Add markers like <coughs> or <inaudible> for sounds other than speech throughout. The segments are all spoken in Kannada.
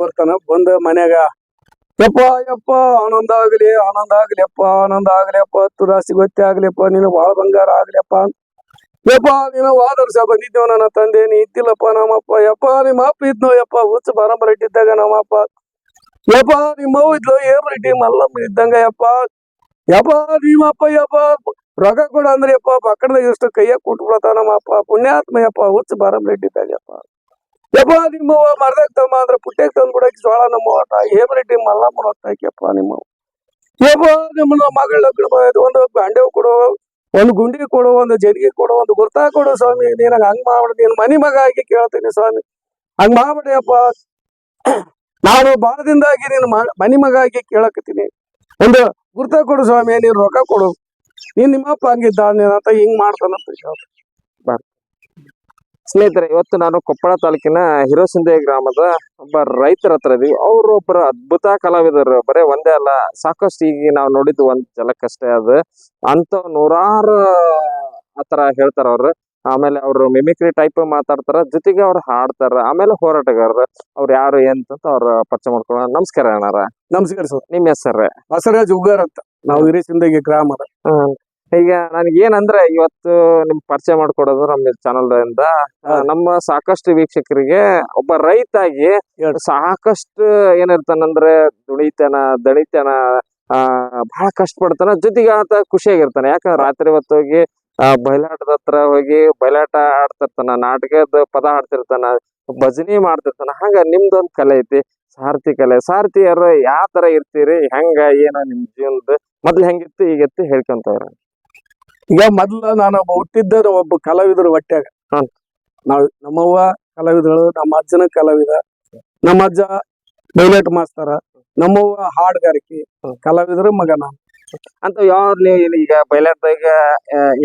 ಬರ್ತಾನ. ಬಂದ ಮನ್ಯಾಗ, ಯಪ್ಪ ಯಪ್ಪ, ಆನಂದ ಆಗ್ಲಿ, ಆನಂದ ಆಗ್ಲಿಯಪ್ಪ ಆನಂದ ಆಗ್ಲಿಯಪ್ಪ ತುರಾಸಿ ಗೊತ್ತೇ ಆಗ್ಲಿಯಪ್ಪ ನೀನು ಬಾಳ ಬಂಗಾರ ಆಗ್ಲಿಯಪ್ಪ. ಯಪ್ಪ ನೀನು ವಾದರ್ಸ ಬಂದಿದ್ದೇವ ನನ್ನ ತಂದೆ, ನೀ ಇದ್ದಿಲ್ಲಪ್ಪ ನಮ್ಮಪ್ಪ. ಯಪ್ಪ, ನಿಮ್ಮ ಅಪ್ಪ ಇದ್ನೋ, ಯಪ್ಪ, ಹುಚ್ಚ ಬಾರಂಬರ ಇಟ್ಟಿದ್ದಾಗ ನಮ್ಮಪ್ಪ. ಯಪ್ಪ, ನಿಮ್ಮ ಅವ್ವ ಇದ್ಲು ಏನ್ ಇಟ್ಟಿ ಮಲ್ಲಮ್ಮ ಇದ್ದಂಗ, ಯಪ್ಪ. ಯಪ್ಪ ನಿಮ್ಮಪ್ಪ ಯಪ್ಪ, ರೊಕ್ಕ ಕೊಡ ಅಂದ್ರೆ, ಯಪ್ಪ ಪಕ್ಕದಾಗ ಎಷ್ಟು ಕೈಯಾಗ ಕೊಟ್ಬಿಡತ್ತ ನಮ್ಮಪ್ಪ. ಪುಣ್ಯಾತ್ಮ, ಯಪ್ಪ, ಹುಚ್ಚ ಬಾರಂಬರ ಇಟ್ಟಿದ್ದಾಗ, ಯಪ್ಪ. ಯಪ್ಪ ನಿಮ್ಮವ್ವ ಮರ್ದಾಗ ತಮ್ಮ ಅಂದ್ರೆ ಪುಟ್ಟ್ಯಾಗ ತಂದು ಬಿಡಕ್ ಜೋಳ ನಮ್ಮ ಆಟ ಹೇಮರೆಡ್ಡಿ ಮಲ್ಲಮ್ಮನ ಹೊತ್ತಾಕ್ಯಪ್ಪ ನಿಮ್ಮ ಯಪ್ಪ, ನಿಮ್ಮ ಮಗಳ ಮಾಡ್ಯಾದ. ಒಂದು ಬಾಂಡೆ ಕೊಡು, ಒಂದು ಗುಂಡಿ ಕೊಡು, ಒಂದು ಜರಿಗೆ ಕೊಡು, ಒಂದು ಗುರ್ತಾ ಕೊಡು ಸ್ವಾಮಿ, ನೀನ್ ಹಂಗ್ ಮಾಡ್ಬಿಡ, ನೀನ್ ಮನಿ ಮಗ ಆಗಿ ಕೇಳ್ತೀನಿ ಸ್ವಾಮಿ ಹಂಗ್ ಮಾಡ್ಬಿಡಿಯಪ್ಪ ನಾನು ಬಾಳದಿಂದಾಗಿ ನೀನು ಮನಿ ಮಗ ಆಗಿ ಕೇಳಕತ್ತೀನಿ ಒಂದು ಗುರ್ತಾ ಕೊಡು ಸ್ವಾಮಿ, ನೀನ್ ರೊಕ್ಕ ಕೊಡು ನೀನ್ ನಿಮ್ಮಪ್ಪ ಹಂಗಿದ್ದ ನೀನಂತ ಹಿಂಗ್ ಮಾಡ್ತಾನಂತ ಹೇಳ್ದ. ಸ್ನೇಹಿತರೆ ಇವತ್ತು ನಾನು ಕೊಪ್ಪಳ ತಾಲೂಕಿನ ಹಿರೋಸಿಂದೆ ಗ್ರಾಮದ ಒಬ್ಬ ರೈತರ ಹತ್ರ ಇದೀವಿ. ಅವ್ರು ಒಬ್ಬರ ಅದ್ಭುತ ಕಲಾವಿದರು. ಬರೇ ಒಂದೇ ಅಲ್ಲ ಸಾಕಷ್ಟು ಈಗ ನಾವು ನೋಡಿದ್ದು ಒಂದ್ ಜಲಕ್ಕಷ್ಟೇ ಅದು. ಅಂತ ನೂರಾರು ಆತರ ಹೇಳ್ತಾರ ಅವ್ರು. ಆಮೇಲೆ ಅವರು ಮಿಮಿಕ್ರಿ ಟೈಪ್ ಮಾತಾಡ್ತಾರ ಜೊತೆಗೆ ಅವ್ರು ಹಾಡ್ತಾರ ಆಮೇಲೆ ಹೋರಾಟಗಾರರು. ಅವ್ರು ಯಾರು ಎಂತ ಅವ್ರ ಪರಿಚಯ ಮಾಡ್ಕೊಳ ನಮಸ್ಕಾರ ಅಣ್ಣಾರ ನಮಸ್ಕಾರ ಸರ್. ನಿಮ್ ಹೆಸರು? ಬಸವರಾಜ್ ಉಗ್ಗಾರ್ ಅಂತ. ನಾವು ಗ್ರಾಮ ಗ್ರಾಮದ. ಈಗ ನನಗೆ ಏನಂದ್ರೆ ಇವತ್ತು ನಿಮ್ ಪರಿಚಯ ಮಾಡ್ಕೊಡೋದು ನಮ್ಮ ಚಾನಲ್ ಇಂದ ನಮ್ಮ ಸಾಕಷ್ಟು ವೀಕ್ಷಕರಿಗೆ ಒಬ್ಬ ರೈತಾಗಿ. ಸಾಕಷ್ಟು ಏನಿರ್ತಾನಂದ್ರೆ ದುಡಿತಾನ ದಣಿತಾನ ಆ ಬಹಳ ಕಷ್ಟಪಡ್ತಾನ ಜೊತೆಗೆ ಆತ ಖುಷಿಯಾಗಿರ್ತಾನೆ. ಯಾಕಂದ್ರೆ ರಾತ್ರಿ ಹೊತ್ತು ಹೋಗಿ ಆ ಬಯಲಾಟದ ಹತ್ರ ಹೋಗಿ ಬಯಲಾಟ ಆಡ್ತಿರ್ತಾನ ನಾಟಕದ ಪದ ಹಾಡ್ತಿರ್ತಾನ ಭಜನಿ ಮಾಡ್ತಿರ್ತಾನ. ಹಂಗ ನಿಮ್ದೊಂದ್ ಕಲೆ ಐತಿ ಸಾರಥಿ ಕಲೆ. ಸಾರಥಿಯರು ಯಾವ ತರ ಇರ್ತೀರಿ ಹೆಂಗ ಏನ ನಿಮ್ ಜೀವನದ ಮೊದ್ಲು ಹೆಂಗಿತ್ತು ಈಗಿತ್ತು ಹೇಳ್ಕೊಂತವ್ರ ಈಗ ಮೊದ್ಲ ನಾನು ಒಬ್ಬ ಹುಟ್ಟಿದ್ದ ಒಬ್ಬ ಕಲಾವಿದರು ಹೊಟ್ಯಾಗ. ಹ್ಮ್. ನಾವ್ ನಮ್ಮವ್ವ ಕಲಾವಿದಳು ನಮ್ಮ ಅಜ್ಜನ ಕಲಾವಿದ ನಮ್ಮ ಅಜ್ಜ ಬೈಲಟ್ ಮಾಸ್ತರ ನಮ್ಮವ್ವ ಹಾಡ್ಗಾರಿಕೆ. ಕಲಾವಿದರ ಮಗ ನಾನು. ಅಂತ ಯಾವ ಈಗ ಬಯಲಾಟದಾಗ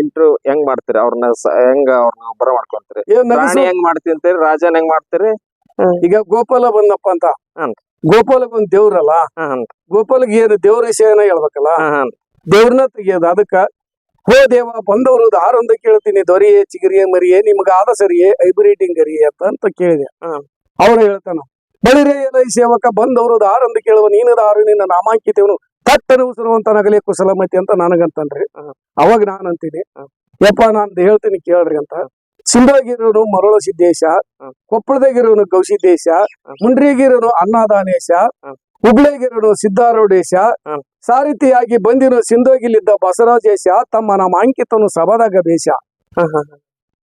ಇಂಟರ್ವ್ಯೂ ಹೆಂಗ್ ಮಾಡ್ತೀರಿ? ಅವ್ರನ್ನ ಹೆಂಗ ಅವ್ರನ್ನ ಒಬ್ಬರ ಮಾಡ್ಕೊಂತೀರಿ ರಾಣಿ ಹೆಂಗ್ ಮಾಡ್ತಿರ್ತೀರಿ ರಾಜನ್ ಹೆಂಗ್ ಮಾಡ್ತೀರಿ? ಈಗ ಗೋಪಾಲ ಬಂದಪ್ಪ ಅಂತ. ಗೋಪಾಲಕ್ ಒಂದ್ ದೇವ್ರಲ್ಲ. ಗೋಪಾಲಕ್ ಏನು ದೇವ್ರ ವಿಷಯನ ಹೇಳ್ಬೇಕಲ್ಲ? ದೇವ್ರನ್ನ ತೆಗಿಯೋದು. ಅದಕ್ಕ ಹೋ ದೇವ ಬಂದವರು ದಾರೊಂದು ಕೇಳ್ತೀನಿ ದೊರೆಯೇ ಚಿಗರಿಯೇ ಮರಿಯೇ ನಿಮ್ಗ ಆದ ಸರಿಯೇ ಹೈಬ್ರಿಡಿಂಗ್ ಗರಿಯೇ ಅಂತ ಅಂತ ಕೇಳಿದೆ. ಅವ್ರು ಹೇಳ್ತಾನ ಬಳಿರೇ ಎಲೈ ಸೇವಕ ಬಂದವರು ದಾರೊಂದು ಕೇಳುವ ನೀನು ದಾರು ನಿನ್ನ ನಾಮಾಂಕಿತವನು ತಟ್ಟನ ಉಸಿರುವಂತ ನಗಲೇ ಕುಶಲಮತಿ ಅಂತ ನನಗಂತನ್ರಿ. ಅವಾಗ ನಾನ್ ಅಂತೀನಿ. ಯಪ್ಪ ನಾನ್ ಹೇಳ್ತೀನಿ ಕೇಳ್ರಿ ಅಂತ ಸಿಂಧಗಿರೋನು ಮರಳು ಸಿದ್ದೇಶ. ಕೊಪ್ಪಳದಾಗಿರೋನು ಗೌಸಿದ್ದೇಶ. ಮುಂಡ್ರಿಗಿರೋನು ಅನ್ನದಾನೇಶ. ಹುಬ್ಳಿಗಿರೋನು ಸಿದ್ದಾರೂಢೇಶ. ಸಾರಿಥಿಯಾಗಿ ಬಂದಿರೋ ಸಿಂಧೋಗಿಲಿದ್ದ ಬಸವರಾಜೇಶ ತಮ್ಮ ನಮ್ಮ ಅಂಕಿತನು ಸಭಾದಾಗ ಬೇಷ.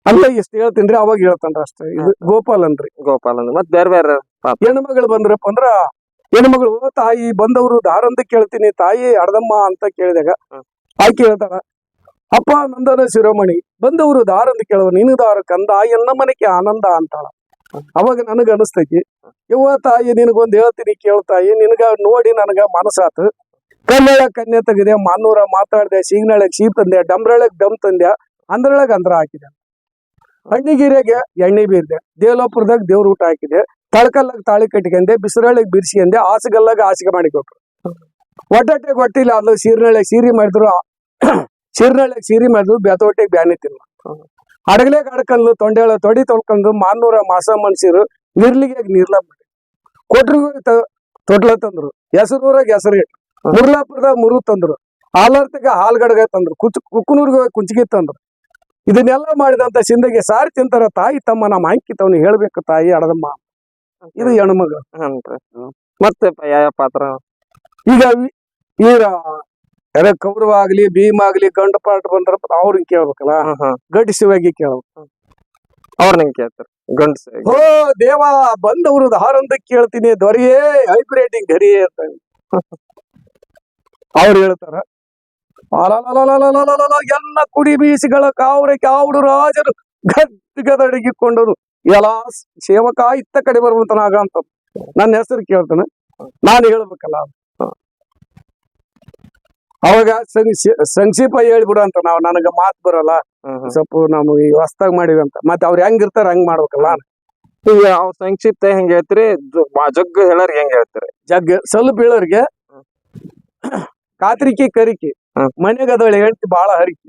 ಅಲ್ಲ ಎಷ್ಟು ಹೇಳ್ತೀನಿ ಅವಾಗ ಹೇಳ್ತಾನ್ರಿ ಅಷ್ಟೇ. ಇದು ಗೋಪಾಲ್ ಅನ್ರಿ ಗೋಪಾಲ್ ಅಂದ್ರೆ ಮತ್ ಬೇರೆ ಬೇರೆ ಹೆಣ್ಮಗಳು ಬಂದ್ರಪ್ಪ ಅಂದ್ರ ಹೆಣ್ಮಗಳು ಮಗಳು ತಾಯಿ ಬಂದವರು ದಾರಂತ ಕೇಳ್ತೀನಿ ತಾಯಿ ಅಡದಮ್ಮ ಅಂತ ಕೇಳಿದಾಗ. ಆಕೆ ಹೇಳ್ತಾಳ ಅಪ್ಪ ನಂದನ ಶಿರೋಮಣಿ ಬಂದವರು ದಾರಂತ ಕೇಳುವ ನಿನ್ನ ದಾರ ಕಂದ ಎನ್ನ ಮನೆಗೆ ಆನಂದ ಅಂತಾಳ. ಅವಾಗ ನನಗ ಅನಿಸ್ತೈತಿ ಯವ್ವ ತಾಯಿ ನಿನಗೊಂದು ಹೇಳ್ತೀನಿ ಕೇಳ್ತಾಯಿ ನಿನಗ ನೋಡಿ ನನಗ ಮನಸ್ಸಾತು. ಕನ್ನಡ ಕನ್ಯೆ ತೆಗೆದೆ ಮಾನ್ನೂರ ಮಾತಾಡ್ದೆ ಸೀಗ್ನಳಗ್ ಸೀಪ್ ತಂದೆ ಡಂಬ್ರಳಗ್ ಡಮ್ ತಂದೆ ಅಂದ್ರೊಳಗ್ ಅಂದ್ರ ಹಾಕಿದೆ. ಹಣ್ಣಿಗಿರೆಗೆ ಎಣ್ಣೆ ಬೀರ್ದೆ, ದೇವಲಾಪುರದಾಗ ದೇವ್ರ ಊಟ ಹಾಕಿದೆ, ತಳಕಲ್ಲಾಗ ತಾಳಿ ಕಟ್ಕೊಂಡೆ ಬಿರ್ಸಿ ಅಂದೆ ಹಾಸಿಗಲ್ಲಾಗ ಹಾಸಿಗೆ ಮಾಡಿಕೊಟ್ರು ಒಟ್ಟೆ ಗೊತ್ತಿಲ್ಲ ಅದು ಸೀರ್ನಳ್ಳಿಗೆ ಸೀರೆ ಮಾಡಿದ್ರು <coughs> ಸೀರ್ನಳ್ಳಿಗೆ ಸೀರೆ ಮಾಡಿದ್ರು ಬೆತೊಟ್ಟೆಗೆ ಬ್ಯಾನಿ ತಿನ್ನ ಅಡಗಲೆ ಕಡ್ಕಂದು ತೊಂಡೆಳ ತೊಡಿ ತೊಳ್ಕೊಂಡು ಮಾನ್ನೂರ ಮಾಸ ಮನ್ಸಿರು ನಿರ್ಲಿಗೆ ನಿರ್ಲ ಮಾಡಿ ಕೊಟ್ರಿಗೂ ತೊಟ್ಲ ತಂದ್ರು, ಹೆಸರೂರಾಗ ಹೆಸರು ಇಟ್ರು. ಮುರ್ಲಾಪುರದಾಗ ಮುರು ತಂದ್ರು. ಆಲರ್ತಿಗ ಹಾಲ್ಗಡಗ ತಂದ್ರು. ಕುಚ್ ಕುಕ್ಕನೂರ್ಗ ಕುಂಚಿಗೆ ತಂದ್ರು. ಇದನ್ನೆಲ್ಲ ಮಾಡಿದಂತ ಸಿಂಧಗೆ ಸಾರಿ ತಿಂತಾರ ತಾಯಿ ತಮ್ಮ ನಮ್ಮ ಅಂಕಿತವನು ಹೇಳ್ಬೇಕು ತಾಯಿ ಅಡದಮ್ಮ. ಇದು ಹೆಣ್ಮಗ ಮತ್ತೆ ಯಾವ ಪಾತ್ರ? ಈಗ ಈಗ ಕೌರವ ಆಗ್ಲಿ ಭೀಮ್ ಆಗ್ಲಿ ಗಂಡ ಪಾಠ ಬಂದ್ರ ಅವ್ರನ್ನ ಕೇಳ್ಬೇಕಲ್ಲ. ಗಟ್ಟಿ ಶಿವಾಗಿ ಕೇಳ್ಬೇಕು. ಅವ್ರ ನಂಗೆ ಕೇಳ್ತಾರೆ? ಗಂಡಸ ಓ ದೇವ ಬಂದವ್ರದ್ದು ಹಾರಂತ ಕೇಳ್ತೀನಿ ದೊರೆಯೇ ಹೈಬ್ರೇಟಿಂಗ್ ಧರಿಯೇ ಅಂತ. ಅವ್ರು ಹೇಳ್ತಾರ ಎಲ್ಲ ಕುಡಿ ಬೀಸಿಗಳ ಕಾವ್ರೆ ಕಾವಡು ರಾಜರು ಗದ್ ಗದಡಗಿಕೊಂಡರು ಎಲ್ಲ ಸೇವಕ ಇತ್ತ ಕಡೆ ಬರ್ಬಂತನಾಗ ಅಂತ ನನ್ನ ಹೆಸರು ಕೇಳ್ತಾನೆ. ನಾನು ಹೇಳ್ಬೇಕಲ್ಲ ಅವಾಗ ಸಂಕ್ಷೇಪ ಹೇಳ್ಬಿಡು ಅಂತ ನಾವ್ ನನಗ ಮಾತ್ ಬರಲ್ಲ. ಸ್ವಲ್ಪ ನಾವು ಈ ಹೊಸ್ದಾಗ ಮಾಡಿವಿ ಅಂತ. ಮತ್ತೆ ಅವ್ರು ಹೆಂಗ್ ಇರ್ತಾರ ಹಂಗ್ ಮಾಡ್ಬೇಕಲ್ಲ ಈಗ ಅವ್ರ ಸಂಕ್ಷಿಪ್ತ ಹೆಂಗ್ ಹೇಳ್ತೀರಿ? ಜಗ್ ಹೇಳೋರ್ಗೆ ಹೆಂಗ್ ಹೇಳ್ತೀರಿ? ಜಗ್ ಸ್ವಲ್ಪ ಹೇಳೋರ್ಗೆ ಕಾತ್ರಿಕಿ ಕರಿಕೆ. ಮನೆಗೆ ಮನೆಗದಳಿ ಹೆಂಡತಿ ಬಾಳ ಹರಿಕಿ.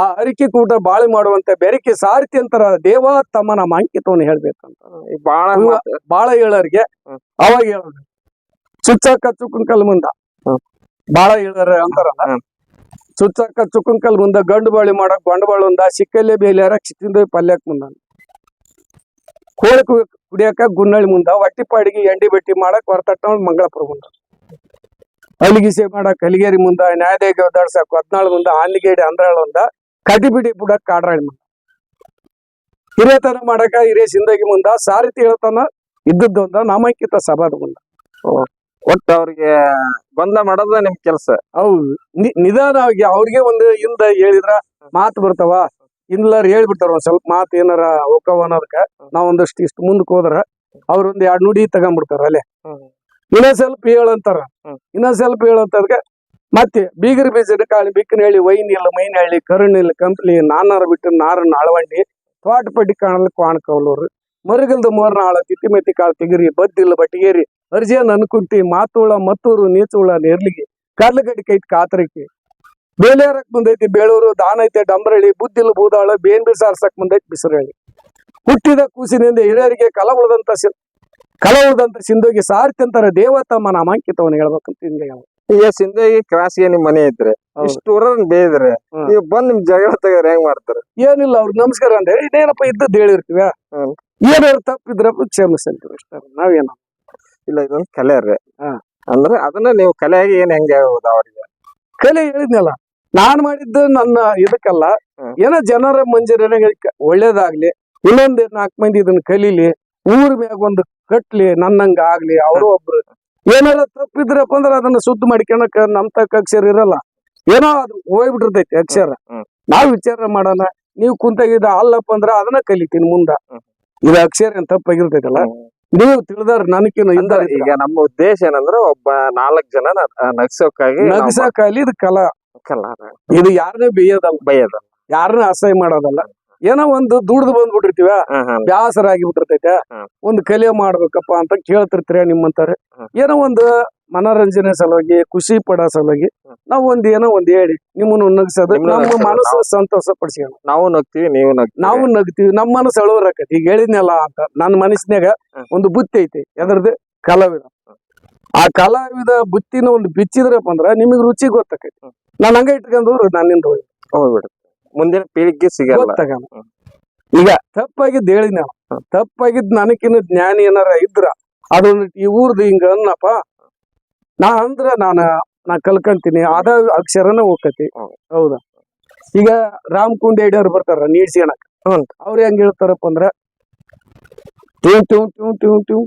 ಆ ಹರಿಕೆ ಕೂಟ ಬಾಳೆ ಮಾಡುವಂತ ಬೆರಿಕೆ ಸಾರಥಿ ಅಂತಾರ ದೇವ ತಮ್ಮನ ಮಾಂಕಿತವನ್ನ ಹೇಳ್ಬೇಕಂತ. ಈಗ ಬಾಳ ಬಾಳ ಹೇಳರ್ಗೆ ಅವಾಗ ಹೇಳೋದು ಚುಚ್ಚಕ್ಕ ಚುಕ್ಕನ್ ಕಲ್ ಮುಂದ. ಬಾಳ ಹೇಳರ ಅಂತಾರಲ್ಲ? ಹ್ಮ್. ಚುಚ್ಚಕ್ಕ ಚುಕ್ಕನ್ ಕಲ್ ಮುಂದ ಗಂಡು ಬಾಳಿ ಮಾಡಕ್ ಬಂಡವಾಳ ಬಾಳ ಒಂದ ಸಿಕ್ಕಲ್ಲೇ ಬೇಲಿಯಾರ ಚಿತ್ತಿಂದ ಪಲ್ಯಕ್ ಮುಂದ. ಕೋಳಿ ಕುಡಿಯಕ ಗುನ್ನಳ್ಳಿ ಮುಂದ ಹೊಟ್ಟಿ ಪಾಡಿಗೆ ಎಂಡಿ ಬೆಟ್ಟಿ ಮಾಡಕ್ ಹೊರತಟ್ಟ ಮಂಗಳಪುರ ಮುಂದ. ಅಲಿಗಿಸೆ ಮಾಡಕ್ ಕಲಿಗೇರಿ ಮುಂದ ನ್ಯಾಯದೇಗ ಒದ್ದಾಡ್ಸಕ್ ಹದ್ನಾಳು ಮುಂದ ಆನ್ಲಿಗೇಡಿ ಅಂದ್ರಾಳ ಮುಂದ ಕಟಿಬಿಡಿ ಬುಡಕ್ ಕಾಡ್ರಾಳಿ ಮುಂದ. ಹಿರೇತನ ಮಾಡಕ ಹಿರಿಯ ಸಿಂದಗಿ ಮುಂದ ಸಾರಿತಿ ಹೇಳ್ತಾನ ಇದ್ದದ್ದೊಂದ ನಾಮಾಂಕಿತ ಸಭಾದ ಮುಂದ. ಒಟ್ಟ ಅವ್ರಿಗೆ ಬಂದ ಮಾಡೋದ ನಿಮ್ ಕೆಲ್ಸ? ಹೌದು. ನಿಧಾನವಾಗಿ ಅವ್ರಿಗೆ ಒಂದು ಹಿಂದ ಹೇಳಿದ್ರ ಮಾತು ಬರ್ತಾವ. ಇನ್ಲಾರ ಹೇಳ್ಬಿಡ್ತಾರ ಒಂದ್ ಸ್ವಲ್ಪ ಮಾತು ಏನಾರ ಹೋಗವ ಅನ್ನೋದಕ್ಕ ನಾವೊಂದಷ್ಟು ಇಷ್ಟು ಮುಂದಕ್ಕೆ ಹೋದ್ರ ಅವ್ರ ಒಂದ್ ಎರಡ್ ನುಡಿ ತಗೊಂಡ್ಬಿಡ್ತಾರ ಅಲ್ಲೇ. ಇನ್ನೊಂದ್ ಸ್ವಲ್ಪ ಹೇಳಂತಾರ ಇನ್ನ ಇನ್ನೊಂದ್ ಸ್ವಲ್ಪ ಹೇಳಂತದ್ಕೆ ಮತ್ತೆ ಬೀಗರ್ ಬೀಜದ ಕಾಳಿ ಬಿಕ್ಕನ ಹೇಳಿ ವೈನ್ ಇಲ್ಲ ಮೈನ್ ಹೇಳಿ ಕರುಣ್ ಇಲ್ಲ ಕಂಪ್ಲಿ ನಾನಾರ ಬಿಟ್ಟು ನಾರನ್ನ ಅಳವಂಡಿ ತೋಟ ಪಟ್ಟಿ ಕಾಣಲ್ ಕ್ವಾಣ ಕೌಲೂರು ಮರುಗಲ್ದ ಮೋರ್ನ ಆಳ ತಿತ್ತಿ ಮೆತ್ತಿ ಕಾಳು ತೆಗಿರಿ ಬದ್ದಿಲ್ಲ ಬಟ್ಟಿಗೇರಿ ಅರ್ಜಿಯನ್ ಅನ್ಕುಂಟಿ ಮಾತುಳ ಮತ್ತೂರು ನೀಚುಳ ನೇರ್ಲಿಗೆ ಕರ್ಲಗಡಿ ಕೈತ್ ಕಾತರಕ್ಕೆ ಬೇಲೇರಕ್ ಬಂದೈತಿ ಬೇಳೂರು ದಾನ ಐತೆ ಡಂಬರಳಿ ಬುದ್ದಿಲ್ಲ ಬೂದಾಳ ಬೇನ್ ಬಿಸಾರ್ಸಕ್ ಬಂದೈತಿ ಬಿಸಿರಳಿ. ಹುಟ್ಟಿದ ಕೂಸಿನಿಂದ ಹಿರಿಯರಿಗೆ ಕಲ ಉಳ್ದಂತ ಸಿ- ಸಿಂಧೋಗಿ ಸಾರ್ತಿ ಅಂತಾರ ದೇವತಮ್ಮ ನಾಮಾಂಕಿತವನ್ನ ಹೇಳ್ಬೇಕಂತ ಹಿಂಗೆ ಈಗ ಸಿಂಧಗಿ ಕ್ರಾಸ್ಗೆ ನಿಮ್ ಮನೆ ಐತ್ರಿ ಇಷ್ಟೂರ ಬೇಯ್ದ್ರಿ. ನೀವು ಬಂದ್ ನಿಮ್ ಜಗಳ ತೆಗ್ರ ಹೆಂಗ್ ಮಾಡ್ತಾರ? ಏನಿಲ್ಲ ಅವ್ರ ನಮಸ್ಕಾರ ಅಂತ ಹೇಳಿ ಇದೇನಪ್ಪ ಇದ್ದದ್ದು ಹೇಳಿರ್ತೀವ. ಏನಾರು ತಪ್ಪಿದ್ರ ಕ್ಷಮಿಸಲ್ರಿ ಅಷ್ಟೇ ನಾವೇನ? ಇಲ್ಲ ಇದೊಂದು ಕಲೆ ರೀ. ಅಂದ್ರೆ ಅದನ್ನ ನೀವು ಕಲೆಯಾಗಿ ಏನ್ ಹೆಂಗ್ ಹೇಳ್ಬೋದು ಅವ್ರಿಗೆ? ಕಲೆ ಹೇಳಿದ್ನಲ್ಲ ನಾನ್ ಮಾಡಿದ್ದು ನನ್ನ ಇದಕ್ಕಲ್ಲ ಏನೋ ಜನರ ಮಂಜೂರಿಗೆ ಒಳ್ಳೇದಾಗ್ಲಿ ಇನ್ನೊಂದ್ ನಾಲ್ಕು ಮಂದಿ ಇದನ್ನ ಕಲೀಲಿ ಊರ್ ಮ್ಯಾಗ ಒಂದು ಕಟ್ಲಿ ನನ್ನಂಗ ಆಗ್ಲಿ ಅವರು ಒಬ್ರು. ಏನಾರ ತಪ್ಪಿದ್ರಪ್ಪ ಅಂದ್ರ ಅದನ್ನ ಸುದ್ದಿ ಮಾಡ್ಕೊಳಕ ನಮ್ ತಕ್ಕ ಅಕ್ಷರ ಇರಲ್ಲ. ಏನೋ ಅದು ಹೋಗ್ಬಿಟ್ಟಿರ್ತೈತಿ ಅಕ್ಷರ. ನಾವ್ ವಿಚಾರ ಮಾಡೋಣ. ನೀವು ಕುಂತಾಗಿದ್ದ ಅಲ್ಲಪ್ಪ ಅಂದ್ರ ಅದನ್ನ ಕಲಿತೀನಿ ಮುಂದ. ಇದು ಅಕ್ಷರ ಏನ್ ತಪ್ಪಾಗಿರ್ತೈತಲ್ಲ? ನೀವು ತಿಳಿದಾರ ನನಕಿನ ಅಂದ್ರೆ ಈಗ ನಮ್ಮ ಉದ್ದೇಶ ಏನಂದ್ರೆ ಒಬ್ಬ ನಾಲ್ಕ್ ಜನ ನಗ್ಸೋಕಾಗಿ ನಗಸಕಾಲಿ ಇದು ಕಲಾ. ಕಲಾ ಇದು ಯಾರನ್ನೇ ಬೇಯೋದಲ್ಲ. ಬೈಯೋದಲ್ಲ. ಯಾರನ್ನ ಅಸಹ್ಯ ಮಾಡೋದಲ್ಲ. ಏನೋ ಒಂದು ದುಡ್ದು ಬಂದ್ಬಿಟ್ಟಿರ್ತೀವ? ಬ್ಯಾಸರ ಆಗಿಬಿಟ್ಟಿರ್ತೈತೆ ಒಂದು ಕಲೆ ಮಾಡ್ಬೇಕಪ್ಪ ಅಂತ ಕೇಳ್ತಿರ್ತೀರ ನಿಮ್ಮಂತಾರೆ. ಏನೋ ಒಂದು ಮನೋರಂಜನೆ ಸಲುವಾಗಿ ಖುಷಿ ಪಡೋ ಸಲುವಾಗಿ. ನಾವು ಒಂದ್ ಏನೋ ಒಂದ್ ಹೇಳಿ ನಿಮ್ಮನ್ನು ನಗಸೋದು ನಮ್ಮ ಮನಸ್ಸು ಸಂತೋಷ ಪಡಿಸ್ಕೊಂಡು ನಾವು ನಗ್ತೀವಿ ನೀವು ನಾವು ನಗ್ತೀವಿ ನಮ್ಮ ಮನಸ್ಸು ಅಳವರಾಕತಿ. ಈಗ ಹೇಳಿದ್ನಲ್ಲ ಅಂತ ನನ್ನ ಮನಸ್ಸಿನಾಗ. ಒಂದು ಬುತ್ತಿ ಐತಿ ಎದ್ರದ್ದು ಕಲಾವಿದ. ಆ ಕಲಾವಿದ ಬುತ್ತಿನ ಒಂದು ಬಿಚ್ಚಿದ್ರಪ್ಪ ಅಂದ್ರ ನಿಮಗ್ ರುಚಿ ಗೊತ್ತಾಕೈತಿ. ನಾನ್ ನಾನು ಹಂಗ ಇಟ್ಕೊಂಡ್ರು ನಾನಿಂದ ಹೋಗಿ ಹೋಗ್ಬಿಡುತ್ತೆ ಮುಂದಿನ ಪೀಳಿಗೆ ಸಿಗಲ್ಲ. ಗೊತ್ತಾಗಲ್ಲ. ಈಗ ತಪ್ಪಾಗಿದ್ದು ಹೇಳಿ ನಾವು. ತಪ್ಪಾಗಿದ್ದು ನನಕಿನ ಜ್ಞಾನಿ ಏನಾರ ಇದ್ರ ಅದೊಂದು ಈ ಊರ್ದು ಹಿಂಗ ಅನ್ನಪ್ಪ. ನಾ ಅಂದ್ರ ನಾನ ನಾ ಕಲ್ಕಂತೀನಿ ಅದ ಅಕ್ಷರನ ಹೋಗತಿ ಹೌದಾ? ಈಗ ರಾಮ್ ಕುಂಡಿ ಐಡಿಯವ್ರು ಬರ್ತಾರ ನೀಡ್ಸಿಣಕ್ ಹ್ಮ್. ಅವ್ರ ಹೆಂಗ್ ಹೇಳ್ತಾರಪ್ಪ ಅಂದ್ರ ಟ್ಯೂ ಟ್ಯೂ ಟ್ಯೂ ಟ್ಯೂ ಟ್ಯೂ